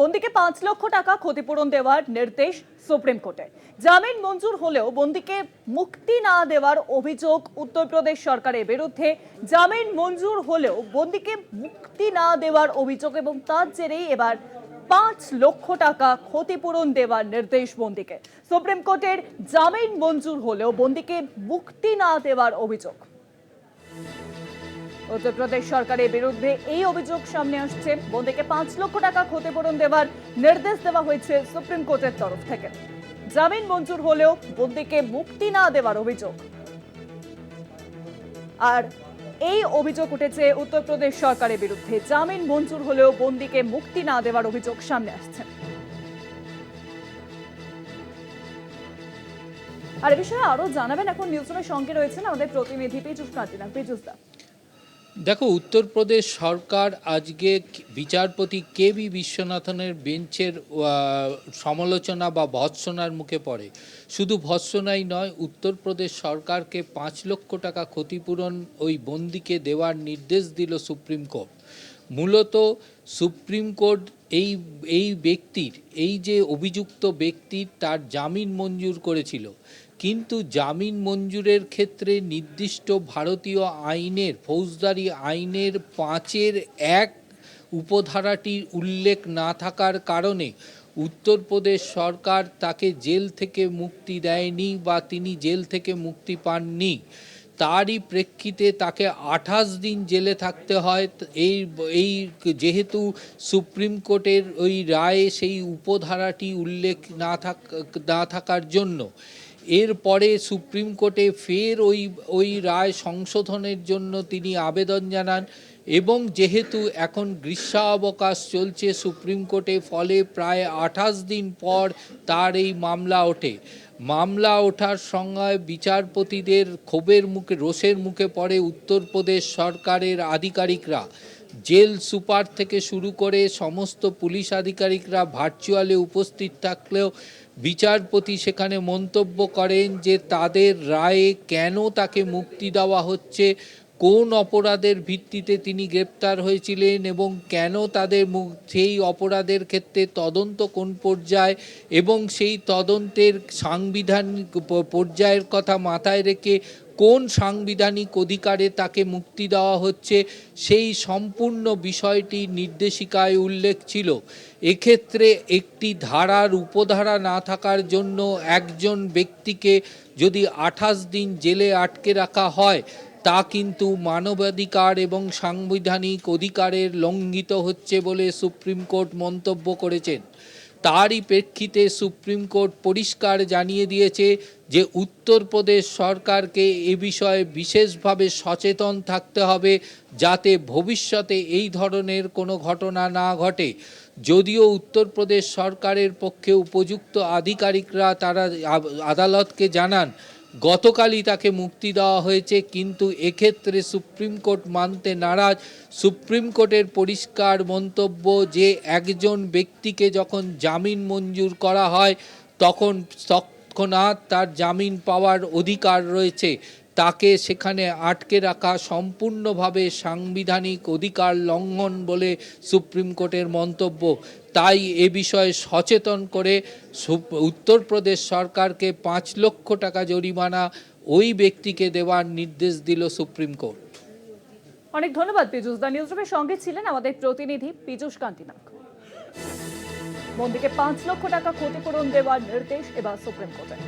বন্দিকে পাঁচ লক্ষ টাকা ক্ষতিপূরণ দেওয়ার নির্দেশ সুপ্রিম কোর্টে। জামিন মঞ্জুর হলেও বন্দিকে মুক্তি না দেওয়ার অভিযোগ উত্তরপ্রদেশ সরকারের বিরুদ্ধে। জামিন মঞ্জুর হলেও বন্দিকে মুক্তি না দেওয়ার অভিযোগ এবং তার জেরেই এবার পাঁচ লক্ষ টাকা ক্ষতিপূরণ দেওয়ার নির্দেশ বন্দিকে। সুপ্রিম কোর্টের জামিন মঞ্জুর হলেও বন্দিকে মুক্তি না দেওয়ার অভিযোগ। উত্তরপ্রদেশ সরকারের বিরুদ্ধে এই অভিযোগ সামনে আসছে। বন্দিকে পাঁচ লক্ষ টাকা ক্ষতিপূরণ দেওয়ার নির্দেশ দেওয়া হয়েছে সুপ্রিম কোর্টের তরফ থেকে। জামিন মঞ্জুর হলেও বন্দিকে মুক্তি না দেওয়ার অভিযোগ। আর এই অভিযোগ উঠেছে উত্তরপ্রদেশ সরকারের বিরুদ্ধে। জামিন মঞ্জুর হলেও বন্দিকে মুক্তি না দেওয়ার অভিযোগ সামনে আসছে। আর এ বিষয়ে আরও জানাবেন। এখন নিউজরুমের সঙ্গে রয়েছেন আমাদের প্রতিনিধি পেজুস কান্তিনা পেজুস দা। দেখো, উত্তরপ্রদেশ সরকার আজকে বিচারপতি কে বি বিশ্বনাথনের বেঞ্চের সমালোচনা বা ভৎসনার মুখে পড়ে। শুধু ভৎসনাই নয়, উত্তরপ্রদেশ সরকারকে পাঁচ লক্ষ টাকা ক্ষতিপূরণ ওই বন্দিকে দেওয়ার নির্দেশ দিল সুপ্রিম কোর্ট। মূলত সুপ্রিম কোর্ট এই এই ব্যক্তির, এই যে অভিযুক্ত ব্যক্তির তার জামিন মঞ্জুর করেছিল। কিন্তু জামিন মঞ্জুরের ক্ষেত্রে নির্দিষ্ট ভারতীয় আইনের, ফৌজদারি আইনের পাঁচের এক উপধারাটির উল্লেখ না থাকার কারণে উত্তরপ্রদেশ সরকার তাকে জেল থেকে মুক্তি দেয়নি বা তিনি জেল থেকে মুক্তি পাননি। তারই প্রেক্ষিতে তাকে আঠাশ দিন জেলে থাকতে হয়। এই এই যেহেতু সুপ্রিম কোর্টের ওই রায়ে সেই উপধারাটি উল্লেখ না থাক, না থাকার জন্য। এরপরে সুপ্রিম কোর্টে ফের ওই ওই রায় সংশোধনের জন্য তিনি আবেদন জানান এবং যেহেতু এখন গ্রীষ্মাবকাশ চলছে, সুপ্রিম কোর্টে ফলে প্রায় আঠাশ দিন পর তার এই মামলা ওঠে। মামলা ওঠার সঙ্গে বিচারপতিদের ক্ষোভের মুখে, রোষের মুখে পড়ে উত্তরপ্রদেশ সরকারের আধিকারিকরা। জেল সুপার থেকে শুরু করে সমস্ত পুলিশ আধিকারিকরা ভার্চুয়ালে উপস্থিত থাকলেও বিচারপতি সেখানে মন্তব্য করেন যে তাদের রায়ে কেন তাকে মুক্তি দেওয়া হচ্ছে, কোন অপরাধের ভিত্তিতে তিনি গ্রেপ্তার হয়েছিলেন এবং কেন তাদের সেই অপরাধের ক্ষেত্রে তদন্ত কোন পর্যায়ে এবং সেই তদন্তের সাংবিধানিক পর্যায়ের কথা মাথায় রেখে কোন সাংবিধানিক অধিকারে তাকে মুক্তি দেওয়া হচ্ছে, সেই সম্পূর্ণ বিষয়টি নির্দেশিকায় উল্লেখ ছিল। এক্ষেত্রে একটি ধারার উপধারা না থাকার জন্য একজন ব্যক্তিকে যদি আঠাশ দিন জেলে আটকে রাখা হয়, তা কিন্তু মানবাধিকার এবং সাংবিধানিক অধিকারের লঙ্ঘিত হচ্ছে বলে সুপ্রিম কোর্ট মন্তব্য করেছেন। তারই প্রেক্ষিতে সুপ্রিম কোর্ট পরিষ্কার জানিয়ে দিয়েছে যে উত্তরপ্রদেশ সরকারকে এ বিষয়ে বিশেষভাবে সচেতন থাকতে হবে যাতে ভবিষ্যতে এই ধরনের কোনো ঘটনা না ঘটে। যদিও উত্তরপ্রদেশ সরকারের পক্ষে উপযুক্ত আধিকারিকরা তারা আদালতকে জানান গতকালই তাকে মুক্তি দেওয়া হয়েছে, কিন্তু এক্ষেত্রে সুপ্রিম কোর্ট মানতে নারাজ। সুপ্রিম কোর্টের পরিষ্কার মন্তব্য যে একজন ব্যক্তিকে যখন জামিন মঞ্জুর করা হয়, তখন তৎক্ষণাৎ তার জামিন পাওয়ার অধিকার রয়েছে। তাকে সেখানে আটকে রাখা সম্পূর্ণভাবে সাংবিধানিক অধিকার লঙ্ঘন বলে সুপ্রিম কোর্টের মন্তব্য। তাই এ বিষয়ে সচেতন করে উত্তরপ্রদেশ সরকারকে পাঁচ লক্ষ টাকা জরিমানা ওই ব্যক্তিকে দেওয়ার নির্দেশ দিল সুপ্রিম কোর্ট। অনেক ধন্যবাদ পীযুষ দা। নিউজরুমের সঙ্গে ছিলেন আমাদের প্রতিনিধি পীযুষ কান্তিনাথ। বন্দিকে পাঁচ লক্ষ টাকা ক্ষতিপূরণ দেওয়ার নির্দেশ এবার সুপ্রিম কোর্টের।